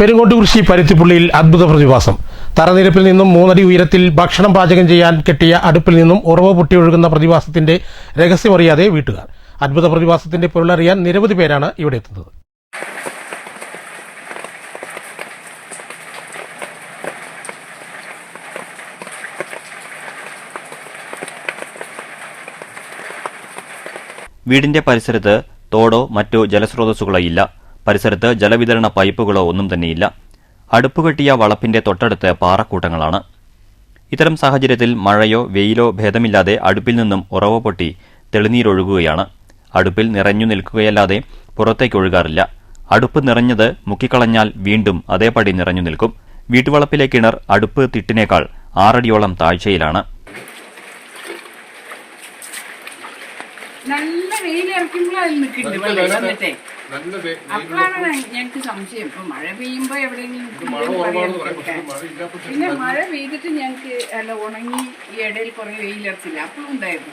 പെരുങ്ങോട്ടുകുറിശി പരുത്തിപ്പുള്ളിയിൽ അദ്ഭുത പ്രതിഭാസം. തറനിരപ്പിൽ നിന്നും മൂന്നടി ഉയരത്തിൽ ഭക്ഷണം പാചകം ചെയ്യാൻ കെട്ടിയ അടുപ്പിൽ നിന്നും ഉറവ് പൊട്ടിയൊഴുകുന്ന പ്രതിഭാസത്തിന്റെ രഹസ്യമറിയാതെ വീട്ടുകാർ. അദ്ഭുത പ്രതിഭാസത്തിന്റെ പൊരുളറിയാൻ നിരവധി പേരാണ് ഇവിടെ എത്തുന്നത്. വീടിന്റെ പരിസരത്ത് തോടോ മറ്റോ ജലസ്രോതസ്സുകളോ ഇല്ല. പരിസരത്ത് ജലവിതരണ പൈപ്പുകളോ ഒന്നും തന്നെയില്ല. അടുപ്പുകെട്ടിയ വളപ്പിന്റെ തൊട്ടടുത്ത് പാറക്കൂട്ടങ്ങളാണ്. ഇത്തരം സാഹചര്യത്തിൽ മഴയോ വെയിലോ ഭേദമില്ലാതെ അടുപ്പിൽ നിന്നും ഉറവ പൊട്ടി തെളിനീരൊഴുകുകയാണ്. അടുപ്പിൽ നിറഞ്ഞു നിൽക്കുകയല്ലാതെ പുറത്തേക്ക് ഒഴുകാറില്ല. അടുപ്പ് നിറഞ്ഞത് മുക്കിക്കളഞ്ഞാൽ വീണ്ടും അതേപടി നിറഞ്ഞു നിൽക്കും. വീട്ടുവളപ്പിലെ കിണർ അടുപ്പ് തിട്ടിനേക്കാൾ ആറടിയോളം താഴ്ചയിലാണ്. നല്ല നിൽക്കുന്നുണ്ട് വെള്ളം വന്നിട്ടേ. ഞങ്ങൾക്ക് സംശയം. ഇപ്പൊ മഴ പെയ്യുമ്പോ എവിടെയെങ്കിലും. പിന്നെ മഴ പെയ്തിട്ട് ഞങ്ങൾക്ക് അല്ല ഉണങ്ങി ഈ ഇടയിൽ കുറെ വെയിലിറച്ചില്ല അപ്പോഴും ഉണ്ടായിരുന്നു.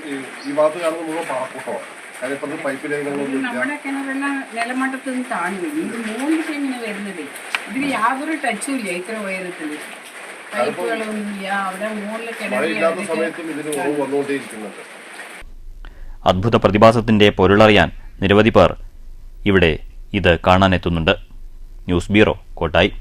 നമ്മുടെ കിണറെല്ലാം നിലമട്ടത്ത് നിന്ന് താഴ്ന്നു ഇത് മൂന്ന് ഇങ്ങനെ വരുന്നത്. ഇതിന് യാതൊരു ടച്ചും ഇല്ല ഇത്ര ഉയരത്തിൽ. പൈപ്പുകളൊന്നുമില്ല. അവിടെ മുകളിൽ വന്നുകൊണ്ടേയിരിക്കുന്നുണ്ട്. അദ്ഭുത പ്രതിഭാസത്തിന്റെ പൊരുളറിയാൻ നിരവധി പേർ ഇവിടെ ഇത് കാണാനെത്തുന്നുണ്ട്. News bureau Kottayi.